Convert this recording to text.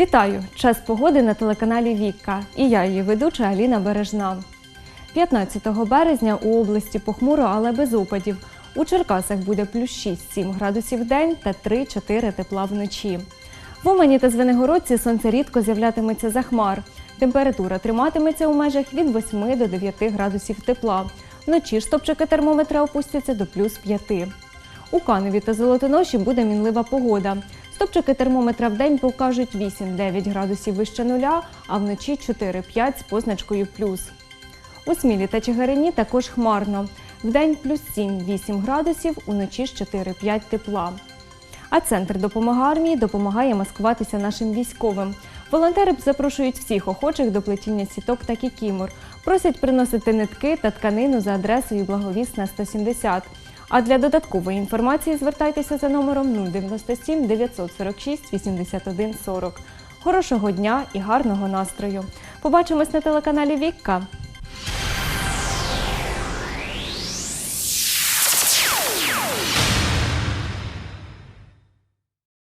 Вітаю! Час погоди на телеканалі Вікка. І я, її ведуча Аліна Бережна. 15 березня у області похмуро, але без опадів. У Черкасах буде плюс 6-7 градусів в день та 3-4 тепла вночі. В Умані та Звенигородці сонце рідко з'являтиметься за хмар. Температура триматиметься у межах від 8 до 9 градусів тепла. Вночі ж стопчики термометра опустяться до плюс 5. У Канові та Золотоноші буде мінлива погода. Стопчики термометра в день покажуть 8-9 градусів вище нуля, а вночі 4-5 з позначкою плюс. У Смілі та Чигирині також хмарно. Вдень плюс 7-8 градусів, уночі ж 4-5 тепла. А центр допомоги армії допомагає маскуватися нашим військовим. Волонтери запрошують всіх охочих до плетіння сіток та кікімор. Просять приносити нитки та тканину за адресою Благовісна 170. А для додаткової інформації звертайтеся за номером 097 946 81 40. Хорошого дня і гарного настрою! Побачимось на телеканалі Вікка.